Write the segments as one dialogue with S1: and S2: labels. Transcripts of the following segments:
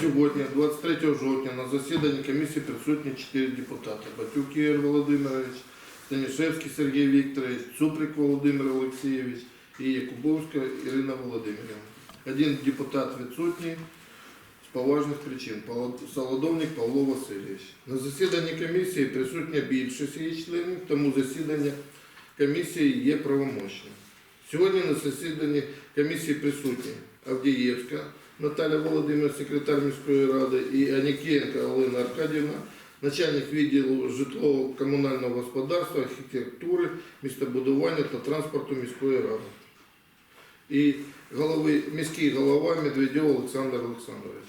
S1: Сьогодні, 23 жовтня, на засіданні комісії присутні 4 депутати. Батюк Ігор Володимирович, Станішевський Сергій Вікторович, Цуприк Володимир Олексійович і Якубовська Ірина Володимирівна. Один депутат відсутній з поважних причин. Солодовник Павло Васильович. На засіданні комісії присутня більшість її членів, тому засідання комісії є правомочним. Сьогодні на засіданні комісії присутні Авдієвська Наталя Володимирівна, секретар міської ради, і Анікієнка Олена Аркадівна, начальник відділу житлово-комунального господарства, архітектури, містобудування та транспорту міської ради. І голови, міський голова Медведєв Олександр Олександрович.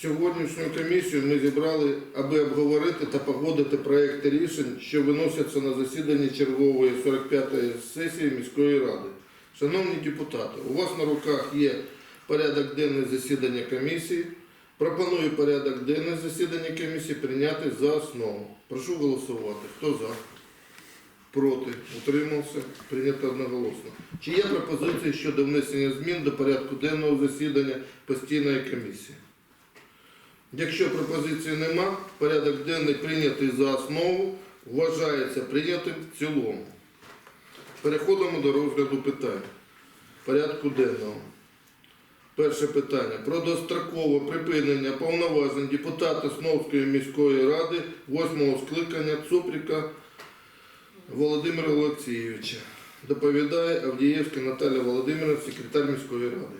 S1: Сьогоднішню комісію ми зібрали, аби обговорити та погодити проекти рішень, що виносяться на засіданні чергової 45-ї сесії міської ради. Шановні депутати, у вас на руках є порядок денний засідання комісії. Пропоную порядок денний засідання комісії прийняти за основу. Прошу голосувати. Хто за? Проти? Утримався? Прийнято одноголосно. Чи є пропозиції щодо внесення змін до порядку денного засідання постійної комісії? Якщо пропозиції нема, порядок денний прийнятий за основу, вважається прийнятим в цілому. Переходимо до розгляду питань. Порядку денного. Перше питання. Про дострокове припинення повноважень депутата Сновської міської ради 8 скликання Цупріка Володимира Олексійовича. Доповідає Авдієвська Наталя Володимирівна, секретар міської ради.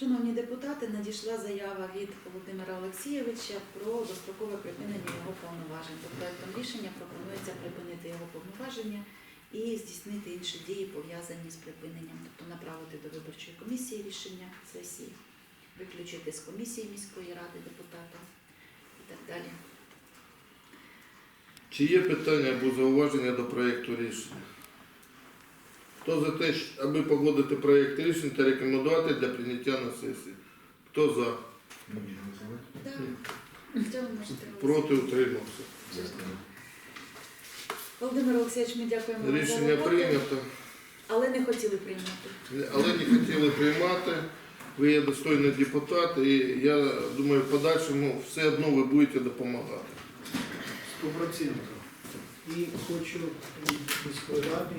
S2: Шановні депутати, надійшла заява від Володимира Олексійовича про дострокове припинення його повноважень. За проектом рішення пропонується припинити його повноваження і здійснити інші дії, пов'язані з припиненням, тобто направити до виборчої комісії рішення сесії, виключити з комісії міської ради депутата і так далі.
S1: Чи є питання або зауваження до проєкту рішення? Хто за те, аби погодити проєкт рішень та рекомендувати для прийняття на сесії? Хто за? Проти утримався.
S2: Володимир Олексійович, ми дякуємо вам за
S1: Рішення
S2: роботу,
S1: прийнято,
S2: але не хотіли прийняти.
S1: але не хотіли приймати. Ви є достойний депутат, і я думаю, в подальшому все одно ви будете допомагати.
S3: Стопроцентно. І хочу від міської ради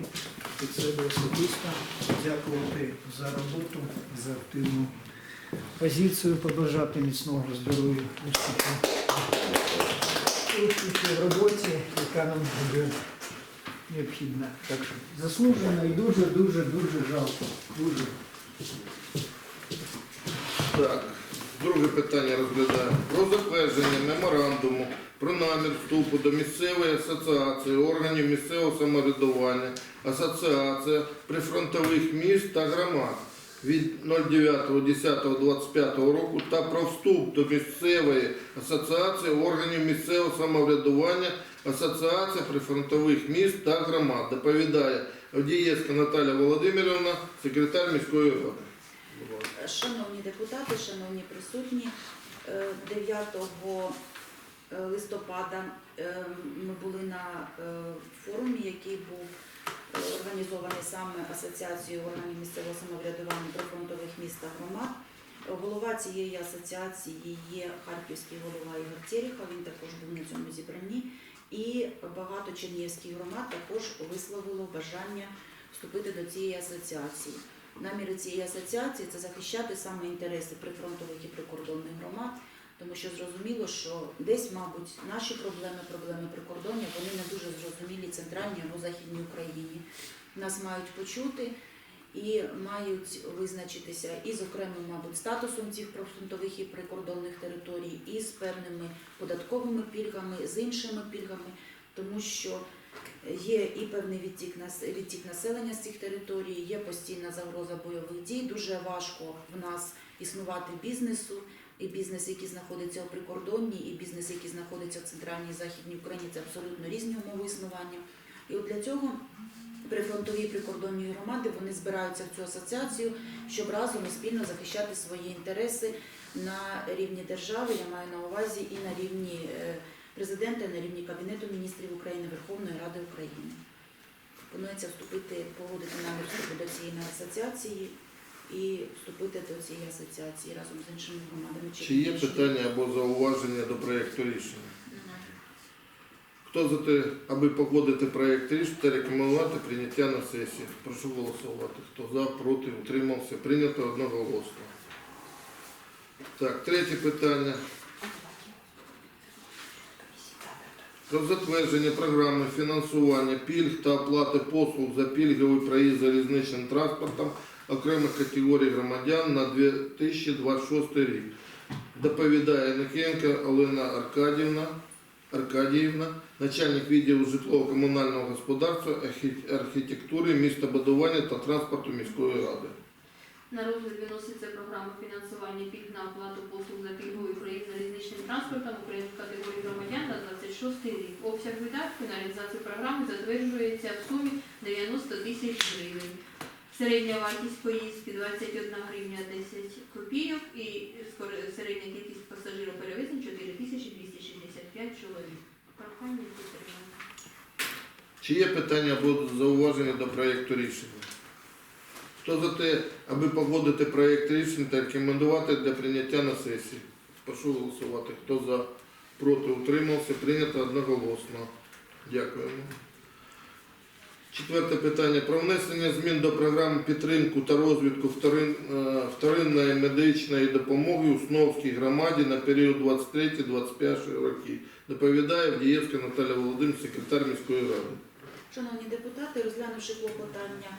S3: від себе особисто дякувати за роботу, за активну позицію, побажати міцного здоров'я. Успіху в роботі, яка нам буде необхідна. Так що заслужено і дуже, дуже, дуже жалко. Дуже.
S1: Так, друге питання розглядаємо. Про затвердження меморандуму про намір вступу до місцевої асоціації органів місцевого самоврядування, асоціація прифронтових міст та громад від 09.10.25 року та про вступ до місцевої асоціації органів місцевого самоврядування, асоціація прифронтових міст та громад. Доповідає Авдієвська Наталя Володимирівна, секретар міської ради.
S2: Шановні депутати, шановні присутні, е, 9 е, листопада е, ми були на е, форумі, який був е, організований саме Асоціацією органів місцевого самоврядування прифронтових міст та громад. Голова цієї асоціації є харківський голова Ігор Терехов, він також був на цьому зібранні. І багато чернігівських громад також висловило бажання вступити до цієї асоціації. Наміри цієї асоціації це захищати саме інтереси прифронтових і прикордонних громад, тому що зрозуміло, що десь, мабуть, наші проблеми, проблеми прикордоння, вони не дуже зрозумілі центральній або західній Україні. Нас мають почути і мають визначитися і з окремим, мабуть, статусом цих прифронтових і прикордонних територій, і з певними податковими пільгами, з іншими пільгами, тому що Є і певний відтік, відтік населення з цих територій, є постійна загроза бойових дій. Дуже важко в нас існувати бізнесу, і бізнес, який знаходиться у прикордонні, і бізнес, який знаходиться в центральній і західній Україні, це абсолютно різні умови існування. І от для цього прифронтові і прикордонні громади вони збираються в цю асоціацію, щоб разом і спільно захищати свої інтереси на рівні держави. Я маю на увазі і на рівні е, президента, на рівні Кабінету міністрів України, Верховної Ради України. Пропонується вступити, погодити намір вступу до цієї асоціації і вступити до цієї асоціації разом з іншими громадами.
S1: Чи є питання або зауваження до проєкту рішення? Хто за те, аби погодити проєкт рішення та рекомендувати прийняття на сесії? Прошу голосувати. Хто за, проти, утримався. Прийнято одноголосно. Так, третє питання. Про затвердження програми фінансування пільг та оплати послуг за пільговий проїзд залізничним транспортом окремих категорій громадян на 2026 рік. Доповідає Никенко Олена Аркадівна, Аркадіївна, начальник відділу житлово-комунального господарства, архі- архітектури, містобудування та транспорту міської ради.
S4: На розгляд виноситься програма фінансування пільг на оплату послуг за пільговий проїзд залізничним транспортом окремих категорій громадян на 26 рік. Обсяг видатків на реалізацію програми затверджується в сумі 90 тисяч гривень. Середня вартість поїздки 21 гривня 10 копійок і середня кількість пасажироперевезень 4265 чоловік. Прохання підтримати.
S1: Чи є питання або зауваження до проєкту рішення? Хто за те, аби погодити проєкт рішення та рекомендувати для прийняття на сесії? Прошу голосувати. Хто за, проти, утримався, прийнято одноголосно. Дякуємо. Четверте питання. Про внесення змін до програми підтримку та розвитку вторин, е, вторинної медичної допомоги у Сновській громаді на період 23-25 роки. Доповідає Вдієвська Наталя Володимирівна, секретар міської ради.
S2: Шановні депутати, розглянувши клопотання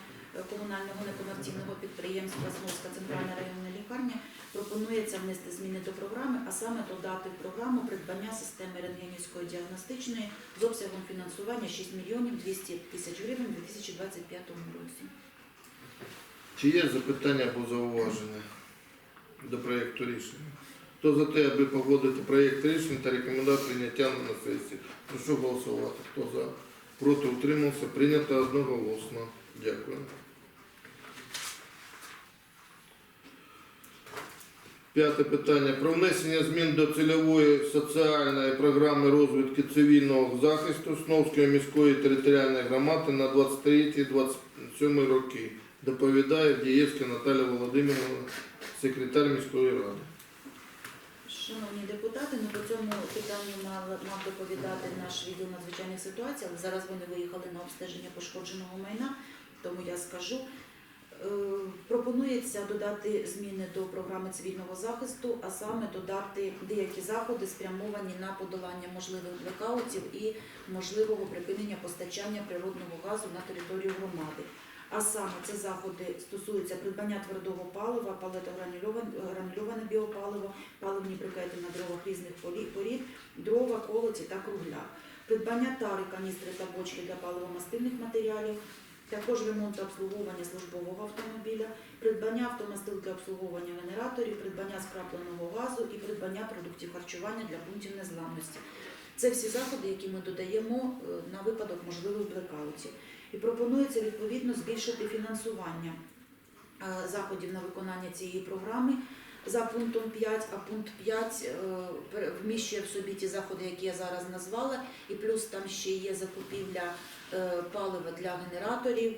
S2: комунального некомерційного підприємства Смольська центральна районна лікарня, пропонується внести зміни до програми, а саме додати в програму придбання системи рентгенівської діагностичної з обсягом фінансування 6 мільйонів 200 тисяч гривень у 2025 році.
S1: Чи є запитання або зауваження до проєкту рішення? Хто за те, аби погодити проєкт рішення та рекомендувати прийняття на сесії? Прошу голосувати. Хто за? Проти утримався. Прийнято одноголосно. Дякую. П'яте питання. Про внесення змін до цільової соціальної програми розвитку цивільного захисту Сновської міської територіальної громади на 23-27 роки. Доповідає Дієвська Наталя Володимирівна, секретар міської ради.
S2: Шановні депутати, ну по цьому питанню мав, мав доповідати наш відділ надзвичайних ситуацій, але зараз вони виїхали на обстеження пошкодженого майна, тому я скажу. Е, Пропонується додати зміни до програми цивільного захисту, а саме додати деякі заходи, спрямовані на подолання можливих блекаутів і можливого припинення постачання природного газу на територію громади. А саме це заходи стосуються придбання твердого палива, палетогранульоване біопаливо, паливні брикети на дровах різних порід, дрова, колоті та кругля. Придбання тари, каністри та бочки для паливомастильних матеріалів, також ремонт та обслуговування службового автомобіля, придбання автомастил для обслуговування генераторів, придбання скрапленого газу і придбання продуктів харчування для пунктів незламності. Це всі заходи, які ми додаємо е, на випадок можливих блекаутів. І пропонується відповідно збільшити фінансування е, заходів на виконання цієї програми за пунктом 5, а пункт 5 е, вміщує в собі ті заходи, які я зараз назвала, і плюс там ще є закупівля палива для генераторів,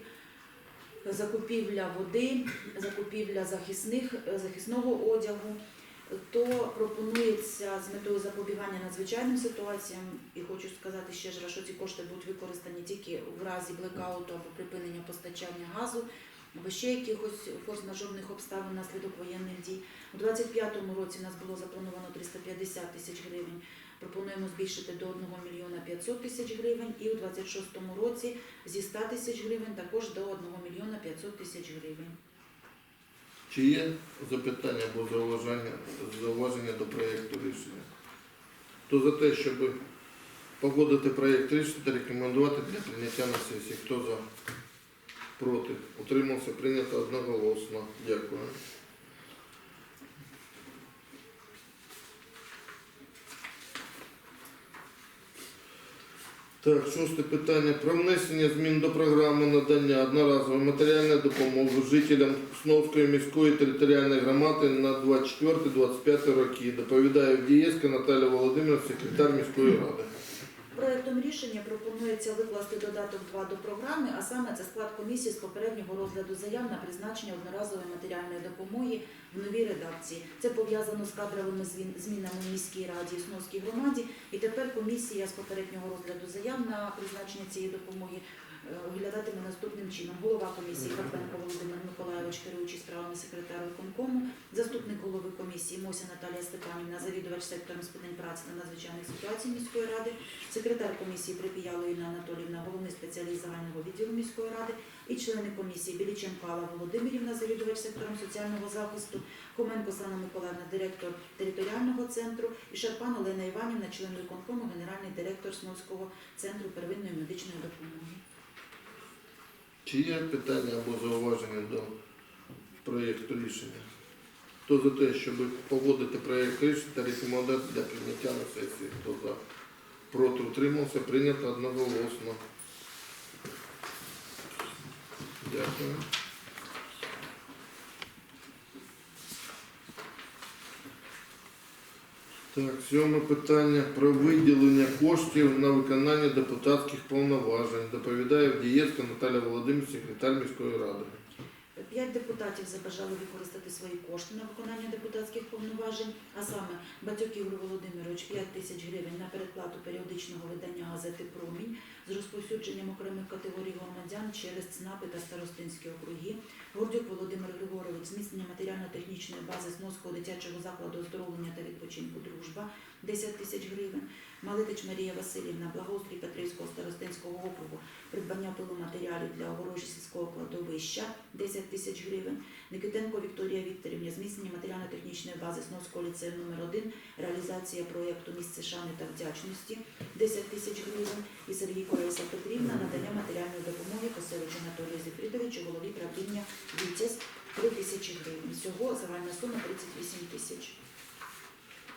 S2: закупівля води, закупівля захисних, е, захисного одягу. То пропонується з метою запобігання надзвичайним ситуаціям, і хочу сказати ще раз, що ці кошти будуть використані тільки в разі блекауту або припинення постачання газу, або ще якихось форс-мажорних обставин внаслідок воєнних дій. У 2025 році у нас було заплановано 350 тисяч гривень. Пропонуємо збільшити до 1 мільйона 500 тисяч гривень, і у 2026 році зі 100 тисяч гривень також до 1 мільйона 500 тисяч гривень.
S1: Чи є запитання або зауваження, зауваження до проєкту рішення? Хто за те, щоб погодити проєкт рішення та рекомендувати для прийняття на сесії? Хто за? Проти? Утримався? Прийнято одноголосно. Дякую. Так, шосте питання. Про внесення змін до програми надання одноразової матеріальної допомоги жителям Сновської міської територіальної громади на 24-25 роки. Доповідає Вдієвська Наталя Володимирівна, секретар міської ради.
S2: Проектом рішення пропонується викласти додаток 2 до програми, а саме це склад комісії з попереднього розгляду заяв на призначення одноразової матеріальної допомоги в новій редакції. Це пов'язано з кадровими змінами в міській раді і Сновській громаді. І тепер комісія з попереднього розгляду заяв на призначення цієї допомоги оглядатиме наступним чином. Голова комісії Карпенко Володимир Миколайович, керуючий справами секретар виконкому, заступник голови комісії Мося Наталія Степанівна, завідувач сектором з питань праці та надзвичайних ситуацій міської ради, секретар комісії Припіяло Інна Анатоліївна, головний спеціаліст загального відділу міської ради і члени комісії Біліченко Алла Володимирівна, завідувач сектором соціального захисту, Хоменко Сана Миколаївна, директор територіального центру і Шарпан Олена Іванівна, член виконкому, генеральний директор Сновського центру первинної медичної допомоги.
S1: Чи є питання або зауваження до проєкту рішення? Хто за те, щоб погодити проєкт рішення та рекомендувати для прийняття на сесії? Хто за? Проти утримався, прийнято одноголосно. Дякую. Так, сьоме питання про виділення коштів на виконання депутатських повноважень. Доповідає Авдієвська Наталя Володимир, секретар міської ради.
S2: П'ять депутатів забажали використати свої кошти на виконання депутатських повноважень, а саме Батюк Ігор Володимирович 5 тисяч гривень на передплату періодичного видання газети Промінь з розповсюдженням окремих категорій громадян через ЦНАПи та старостинські округи. Гордюк Володимир Григорович зміцнення матеріально-технічної бази Сновського дитячого закладу оздоровлення відпочинку Дружба 10 тисяч гривень. Малитич Марія Васильівна, благоустрій Петрівського старостинського округу, придбання пиломатеріалів для огорожі сільського кладовища 10 тисяч гривень. Никитенко Вікторія Вікторівна, зміцнення матеріально-технічної бази Сновського ліцею номер 1 реалізація проєкту місце шани та вдячності 10 тисяч гривень. І Сергій Корейса Петрівна, надання матеріальної допомоги Косевичу Анатолію Зефрідовичу, голові правління Вітязь 3 тисячі гривень. Всього загальна сума 38 тисяч.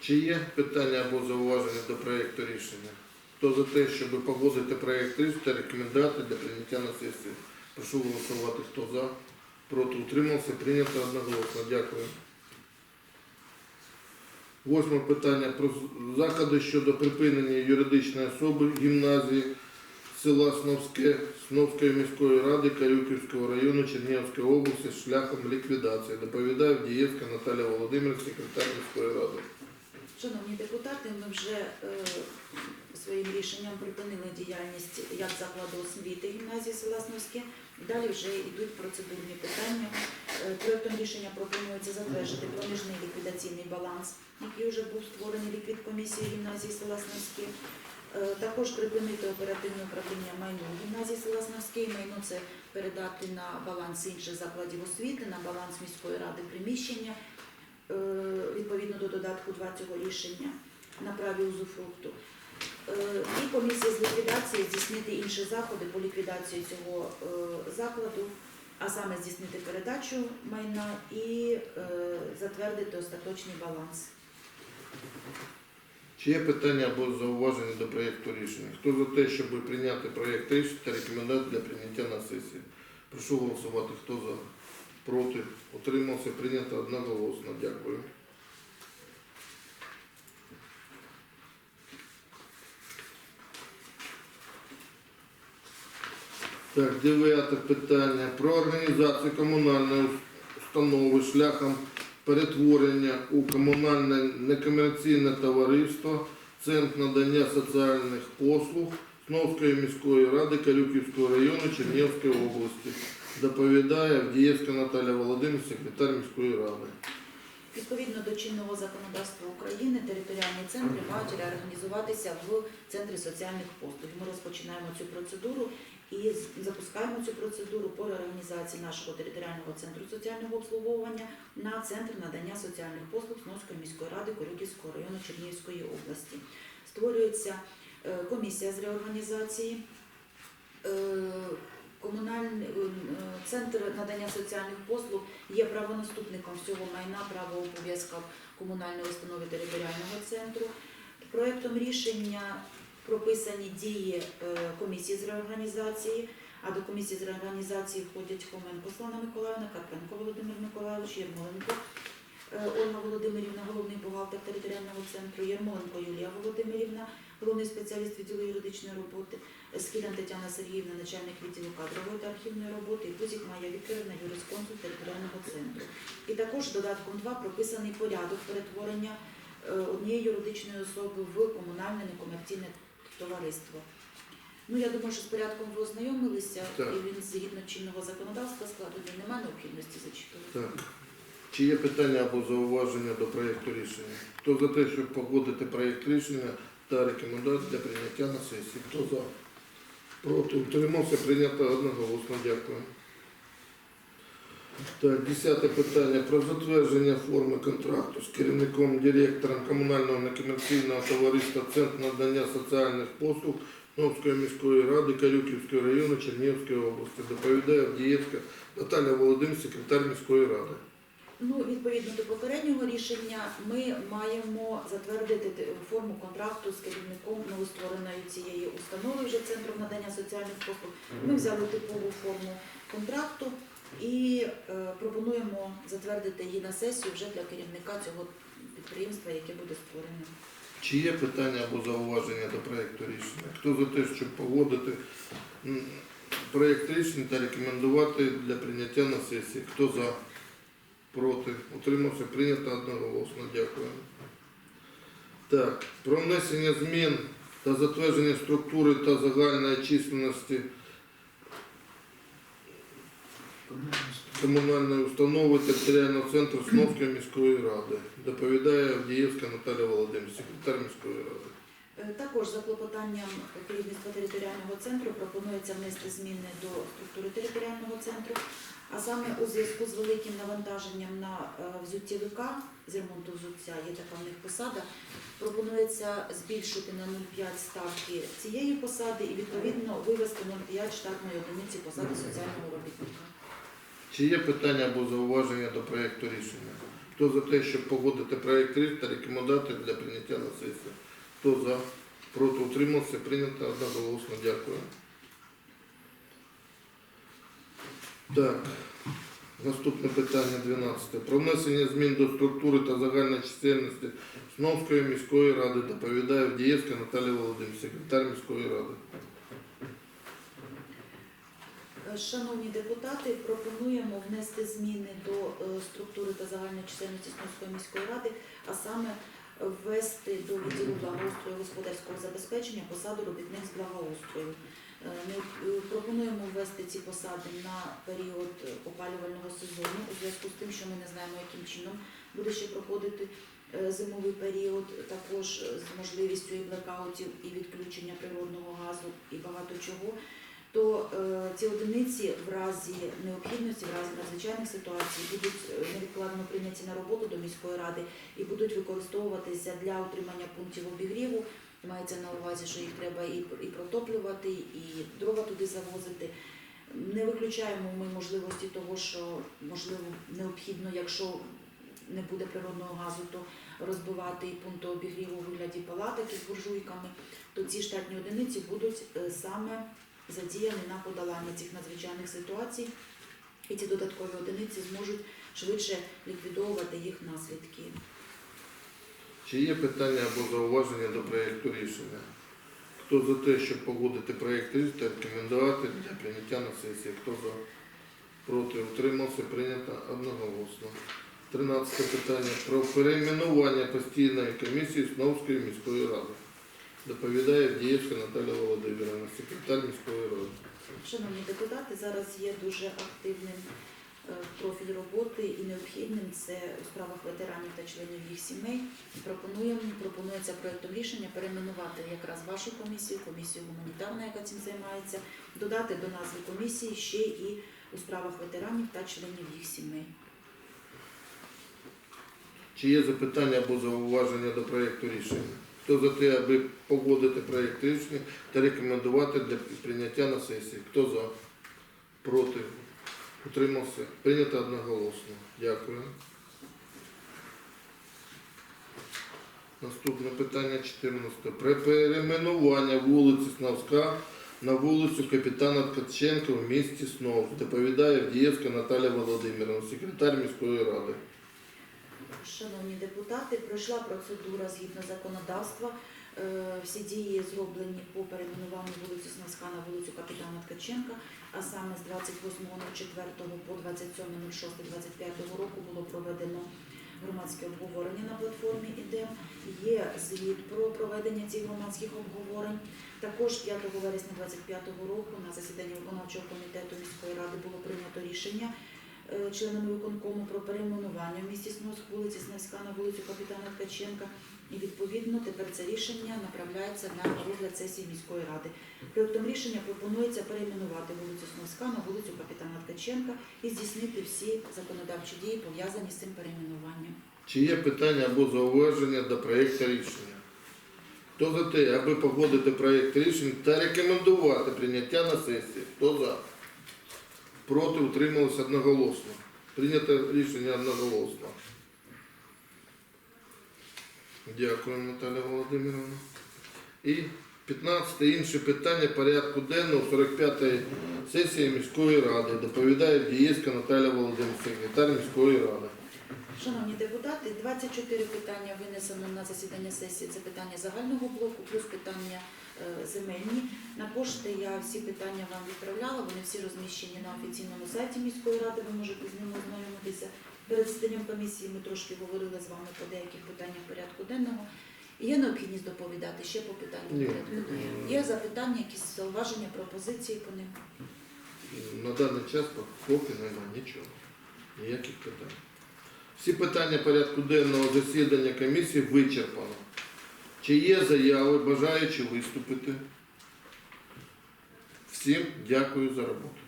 S1: Чи є питання або зауваження до проєкту рішення? Хто за те, щоб погодити проєкт рішення та рекомендувати для прийняття на сесію? Прошу голосувати. Хто за? Проти утримався. Прийнято одноголосно. Дякую. Восьме питання про заходи щодо припинення юридичної особи гімназії села Сновське Сновської міської ради Карюківського району Чернігівської області шляхом ліквідації. Доповідає Вдієвська Наталя Володимир, секретар міської ради.
S2: Шановні депутати, ми вже е, своїм рішенням припинили діяльність як закладу освіти гімназії села Сновське. Далі вже йдуть процедурні питання. Е, проектом рішення пропонується затвердити проміжний ліквідаційний баланс, який вже був створений ліквід комісії гімназії села Сновське. Е, Також припинити оперативне управління майну гімназії села Сновське. Майно це передати на баланс інших закладів освіти, на баланс міської ради приміщення відповідно до додатку 2 цього рішення на праві узуфрукту. Е, І комісія з ліквідації здійснити інші заходи по ліквідації цього е, закладу, а саме здійснити передачу майна і е, затвердити остаточний баланс.
S1: Чи є питання або зауваження до проєкту рішення? Хто за те, щоб прийняти проєкт рішення та рекомендувати для прийняття на сесії? Прошу голосувати. Хто за? Проти? Утримався? Прийнято одноголосно. Дякую. Так, дев'яте питання. Про організацію комунальної установи шляхом перетворення у комунальне некомерційне товариство Центр надання соціальних послуг Сновської міської ради Карюківського району Чернігівської області. Доповідає Авдієвська Наталя Володимир, секретар міської ради.
S2: Відповідно до чинного законодавства України, територіальні центри мають реорганізуватися в центрі соціальних послуг. Ми розпочинаємо цю процедуру і запускаємо цю процедуру по реорганізації нашого територіального центру соціального обслуговування на центр надання соціальних послуг Сновської міської ради Корюківського району Чернігівської області. Створюється е, комісія з реорганізації. Комунальний е, центр надання соціальних послуг є правонаступником всього майна право обов'язків комунальної установи територіального центру. Проектом рішення прописані дії е, комісії з реорганізації, а до комісії з реорганізації входять Хоменко Слана Миколаївна, Карпенко Володимир Миколайович, Єрмоленко е, Ольга Володимирівна, головний бухгалтер територіального центру, Ярмоленко Юлія Володимирівна, головний спеціаліст відділу юридичної роботи, Скідан Тетяна Сергіївна, начальник відділу кадрової та архівної роботи, і Пузік Майя Вікторівна, юрисконсульт територіального центру. І також додатком 2 прописаний порядок перетворення е, однієї юридичної особи в комунальне некомерційне товариство. Ну, я думаю, що з порядком ви ознайомилися,
S1: Так.
S2: і він згідно чинного законодавства складений, немає необхідності зачитувати.
S1: Так. Чи є питання або зауваження до проєкту рішення? Хто за те, щоб погодити проєкт рішення та рекомендувати для прийняття на сесії? Хто за? Проти? Утримався? Прийнято одноголосно. Дякую. Так, десяте питання про затвердження форми контракту з керівником директором комунального некомерційного товариства Центр надання соціальних послуг Новської міської ради Карюківського району Чернігівської області. Доповідає Авдієвська Наталя Володимир, секретар міської ради.
S2: Ну, відповідно до попереднього рішення, ми маємо затвердити форму контракту з керівником новоствореної цієї установи, вже центру надання соціальних послуг. Ми взяли типову форму контракту і е, пропонуємо затвердити її на сесію вже для керівника цього підприємства, яке буде створене.
S1: Чи є питання або зауваження до проєкту рішення? Хто за те, щоб погодити проєкт рішення та рекомендувати для прийняття на сесії? Хто за? Проти? Утримався? Прийнято одноголосно. Дякую. Так, про внесення змін та затвердження структури та загальної численності комунальної установи територіального центру Сновської міської ради. Доповідає Авдіївська Наталя Володимир, секретар міської ради.
S2: Е, Також за клопотанням керівництва територіального центру пропонується внести зміни до структури територіального центру, а саме у зв'язку з великим навантаженням на е, взуттєвика з ремонту взуття, є така в них посада, пропонується збільшити на 0,5 ставки цієї посади і відповідно вивести 0,5 штатної одиниці посади соціального робітника.
S1: Чи є питання або зауваження до проєкту рішення? Хто за те, щоб погодити проєкт рішення та рекомендувати для прийняття на сесію? Хто за? Проти утримався? Прийнято одноголосно. Дякую. Так, наступне питання 12. Про внесення змін до структури та загальної чисельності Сновської міської ради доповідає Вдієвська Наталія Володимир, секретар міської ради.
S2: Шановні депутати, пропонуємо внести зміни до е, структури та загальної чисельності Снівської міської ради, а саме ввести до відділу благоустрою господарського забезпечення посаду робітник з благоустрою. Е, Ми е, пропонуємо ввести ці посади на період опалювального сезону у зв'язку з тим, що ми не знаємо, яким чином буде ще проходити е, зимовий період, також з можливістю і блекаутів, і відключення природного газу, і багато чого то е, ці одиниці в разі необхідності, в разі надзвичайних ситуацій будуть е, невідкладно прийняті на роботу до міської ради і будуть використовуватися для утримання пунктів обігріву. Мається на увазі, що їх треба і, і протоплювати, і дрова туди завозити. Не виключаємо ми можливості того, що можливо необхідно, якщо не буде природного газу, то розбивати пункти обігріву у вигляді палаток із буржуйками, то ці штатні одиниці будуть е, саме задіяні на подолання цих надзвичайних ситуацій, і ці додаткові одиниці зможуть швидше ліквідовувати їх наслідки.
S1: Чи є питання або зауваження до проєкту рішення? Хто за те, щоб погодити проєкт рішення та рекомендувати для прийняття на сесії? Хто за? Проти? Утримався? Прийнято одноголосно. Тринадцяте питання про перейменування постійної комісії Сновської міської ради. Доповідає Дієвська Наталя Володимирівна, секретар міської ради.
S2: Шановні депутати, зараз є дуже активним е, профіль роботи і необхідним це у справах ветеранів та членів їх сімей. Пропонуємо, пропонується проектом рішення перейменувати якраз вашу комісію, комісію гуманітарна, яка цим займається, додати до назви комісії ще і у справах ветеранів та членів їх сімей.
S1: Чи є запитання або зауваження до проєкту рішення? Хто за те, аби погодити проєкт рішення та рекомендувати для прийняття на сесії? Хто за? Проти? Утримався? Прийнято одноголосно. Дякую. Наступне питання 14. Про перейменування вулиці Сновська на вулицю капітана Ткаченка в місті Снов. Доповідає Вдієвська Наталя Володимирівна, секретар міської ради.
S2: Шановні депутати, пройшла процедура згідно законодавства. Е, Всі дії зроблені по перейменуванню вулиці Сновська на вулицю Капітана Ткаченка, а саме з 28.04 по 27.06.25 року було проведено громадське обговорення на платформі ІДЕМ. Є звіт про проведення цих громадських обговорень. Також 5 вересня 2025 року на засіданні виконавчого комітету міської ради було прийнято рішення членами виконкому про перейменування в місті Сновськ вулиці Сневська на вулицю Капітана Ткаченка. І відповідно тепер це рішення направляється на розгляд сесії міської ради. Проектом рішення пропонується перейменувати вулицю Сновська на вулицю Капітана Ткаченка і здійснити всі законодавчі дії пов'язані з цим перейменуванням.
S1: Чи є питання або зауваження до проєкту рішення? Хто за те, аби погодити проєкт рішення та рекомендувати прийняття на сесії? Хто за? Проти утрималися одноголосно. Прийнято рішення одноголосно. Дякую, Наталя Володимировна. І 15 інше питання порядку денного 45-ї сесії міської ради. Доповідає Дієцька Наталя Володимирівна, секретар міської ради.
S2: Шановні депутати, 24 питання винесено на засідання сесії. Це питання загального блоку, плюс питання е, земельні. На пошти я всі питання вам відправляла. Вони всі розміщені на офіційному сайті міської ради. Ви можете з ними ознайомитися. Перед засіданням комісії ми трошки говорили з вами по деяких питаннях порядку денного. Є необхідність доповідати ще по питанням порядку денного? Є запитання, якісь зауваження, пропозиції по ним?
S1: На даний час поки немає нічого. Ніяких питань. Всі питання порядку денного засідання комісії вичерпано. Чи є заяви, бажаючи виступити? Всім дякую за роботу.